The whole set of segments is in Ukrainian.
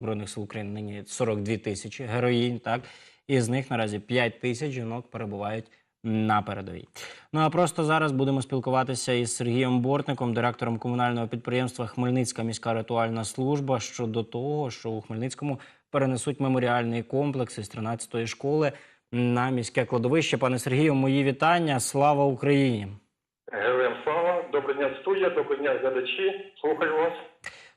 збройних сил України нині 42 тисячі героїнь. Так і з них наразі 5 тисяч жінок перебувають на передовій. Ну а просто зараз будемо спілкуватися із Сергієм Бортником, директором комунального підприємства Хмельницька міська ритуальна служба щодо того, що у Хмельницькому перенесуть меморіальний комплекс із 13-ї школи на міське кладовище. Пане Сергію, мої вітання. Слава Україні! Героям слава, доброго дня студія, доброго дня глядачі. Слухаю вас.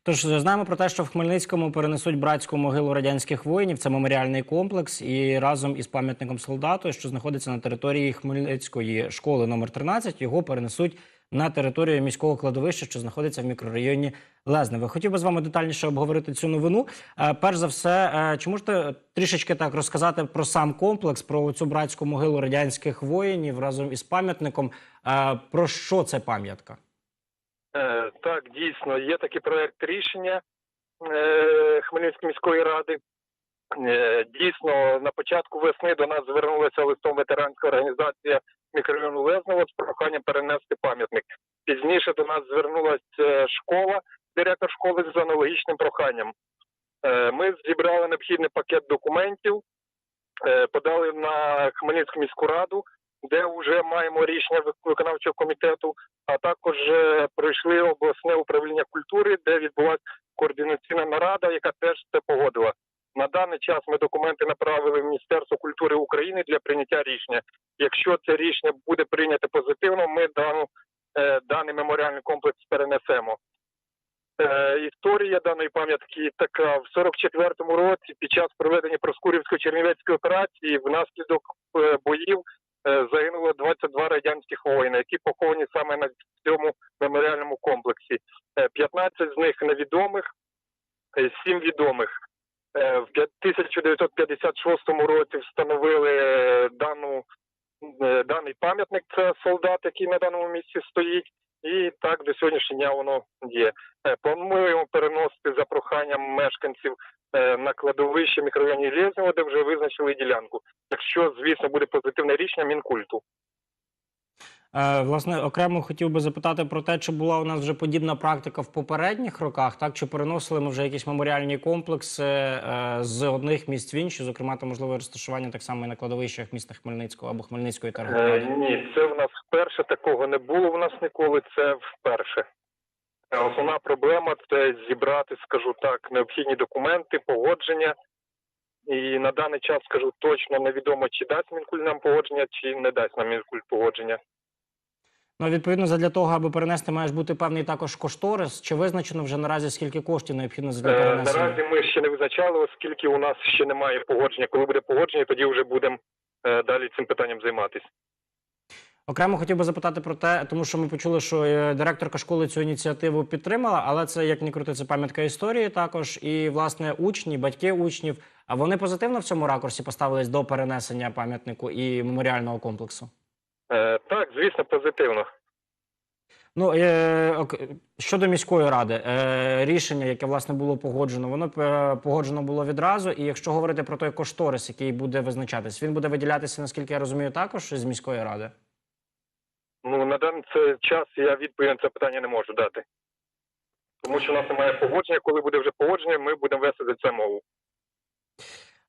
Тож знаємо про те, що в Хмельницькому перенесуть братську могилу радянських воїнів. Це меморіальний комплекс, і разом із пам'ятником солдату, що знаходиться на території Хмельницької школи номер 13, його перенесуть на територію міського кладовища, що знаходиться в мікрорайоні Лезневе. Хотів би з вами детальніше обговорити цю новину. Е, Перш за все, е, чи можете трішечки так розказати про сам комплекс, про цю братську могилу радянських воїнів разом із пам'ятником? Е, Про що це пам'ятка? Е, так, дійсно, є такий проект рішення е, Хмельницької міської ради. Е, дійсно, на початку весни до нас звернулася листом ветеранська організація мікрорайону Лезнево з проханням перенести пам'ятник. Пізніше до нас звернулася школа, директор школи з аналогічним проханням. Ми зібрали необхідний пакет документів, подали на Хмельницьку міську раду, де вже маємо рішення виконавчого комітету а також е, пройшли обласне управління культури, де відбулася координаційна нарада, яка теж це погодила. На даний час ми документи направили в Міністерство культури України для прийняття рішення. Якщо це рішення буде прийнято позитивно, ми дану, е, даний меморіальний комплекс перенесемо. Е, історія даної пам'ятки така в 44-му році, під час проведення Проскурівської чернівецької операції, внаслідок боїв загинуло 22 радянських воїна, які поховані саме на цьому меморіальному комплексі. Е, 15 з них невідомих, 7 відомих. Е, В 1956 році встановили е, дану, е, даний пам'ятник. Це солдат, який на даному місці стоїть. І так до сьогоднішнього дня воно є. Е, Плануємо переносити за проханням мешканців е, на кладовище мікрорайоні Лєзнєво, де вже визначили ділянку. Якщо, звісно, буде позитивне рішення Мінкульту. Е, Власне, окремо хотів би запитати про те, чи була у нас вже подібна практика в попередніх роках, так чи переносили ми вже якісь меморіальні комплекси з одних місць в інші, зокрема, та можливе розташування так само і на кладовищах міста Хмельницького або Хмельницької Е, ні, це в нас вперше такого не було. В нас ніколи. Це вперше. Е, Основна проблема це зібрати, скажу так, необхідні документи, погодження. І на даний час скажу точно невідомо, чи дасть Мінкульт нам погодження, чи не дасть нам Мінкульт погодження. Ну відповідно, задля того, аби перенести, має бути певний також кошторис. Чи визначено вже наразі скільки коштів необхідно для Е, перенесення? Наразі ми ще не визначали, оскільки у нас ще немає погодження. Коли буде погодження, тоді вже будемо е, далі цим питанням займатися. Окремо хотів би запитати про те, тому що ми почули, що е, директорка школи цю ініціативу підтримала, але це як не крути, це пам'ятка історії також. І власне учні, батьки учнів. А вони позитивно в цьому ракурсі поставились до перенесення пам'ятнику і меморіального комплексу. Е, Так, звісно, позитивно. Ну е, ок- щодо міської ради, е, рішення, яке власне було погоджено, воно е, погоджено було відразу. І якщо говорити про той кошторис, який буде визначатись, він буде виділятися, наскільки я розумію, також з міської ради. Ну, на даний час я відповідь на це питання не можу дати. Тому що у нас немає погодження. Коли буде вже погодження, ми будемо вести за це мову.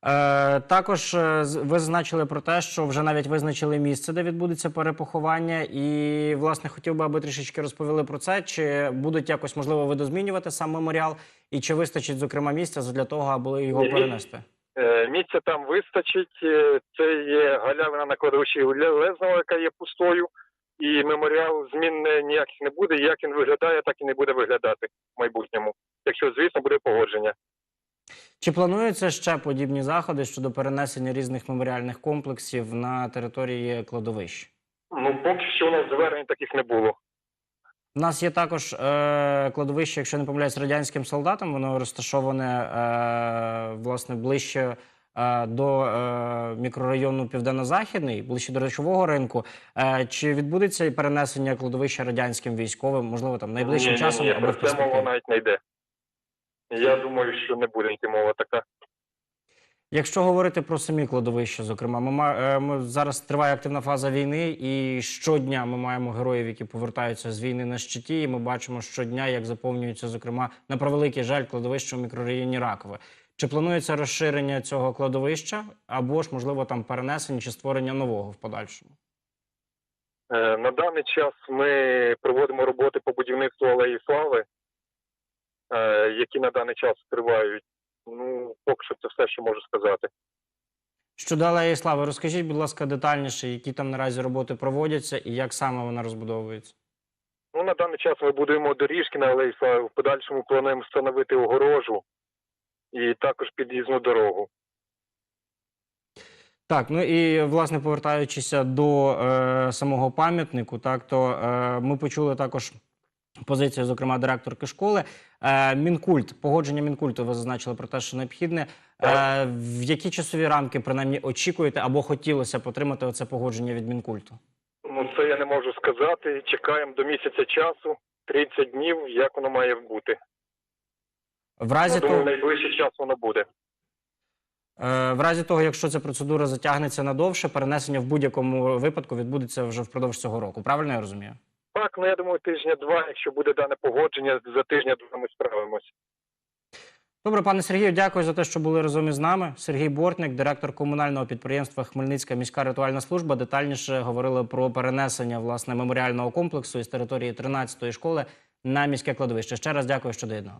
Е, також е, ви зазначили про те, що вже навіть визначили місце, де відбудеться перепоховання, і власне хотів би, аби трішечки розповіли про це, чи будуть якось можливо видозмінювати сам меморіал, і чи вистачить зокрема місця для того, аби його перенести. Е, місця там вистачить. Е, Це є галявина на кладовищі Лезнова, яка є пустою, і меморіал змін ніяких не буде. Як він виглядає, так і не буде виглядати в майбутньому. Якщо, звісно, буде погодження. Чи плануються ще подібні заходи щодо перенесення різних меморіальних комплексів на території кладовищ? Ну, поки що у нас звернень таких не було. У нас є також е, кладовище, якщо не помиляюсь, радянським солдатам. Воно розташоване е, власне ближче до е, мікрорайону Південно-Західний, ближче до речового ринку. Е, чи відбудеться перенесення кладовища радянським військовим, можливо, там найближчим Ні, ні, часом ні, або в про це мова навіть не йде. Я думаю, що не буде мова така. Якщо говорити про самі кладовища, зокрема, ми, е, ми зараз триває активна фаза війни, і щодня ми маємо героїв, які повертаються з війни на щиті. І ми бачимо щодня, як заповнюються, зокрема, на превеликий жаль, кладовище у мікрорайоні Ракове. Чи планується розширення цього кладовища, або ж можливо там перенесення чи створення нового в подальшому? Е, На даний час ми проводимо роботи по будівництву алеї слави, е, які на даний час тривають. Ну, поки що це все, що можу сказати. Щодо алеї слави, розкажіть, будь ласка, детальніше, які там наразі роботи проводяться і як саме вона розбудовується. Ну, на даний час ми будуємо доріжки на алеї слави. В подальшому плануємо встановити огорожу і також під'їзну дорогу. Так, ну і власне повертаючися до е, самого пам'ятнику, так то е, ми почули також позицію, зокрема, директорки школи. Е, Мінкульт, погодження Мінкульту, ви зазначили про те, що необхідне. Е, в які часові рамки принаймні очікуєте або хотілося б отримати оце погодження від Мінкульту? Ну, це я не можу сказати. Чекаємо до місяця часу, 30 днів, як воно має бути. В разі Я думаю, того, найближчий час воно буде. е, в разі того, якщо ця процедура затягнеться надовше, перенесення в будь-якому випадку відбудеться вже впродовж цього року. Правильно я розумію? Так, ну я думаю, тижня-два, якщо буде дане погодження, за тижня-два ми справимось. Добре, пане Сергію, дякую за те, що були разом із нами. Сергій Бортник, директор комунального підприємства Хмельницька міська рятувальна служба, детальніше говорили про перенесення власне меморіального комплексу із території 13-ї школи на міське кладовище. Ще раз дякую, що доєдналися.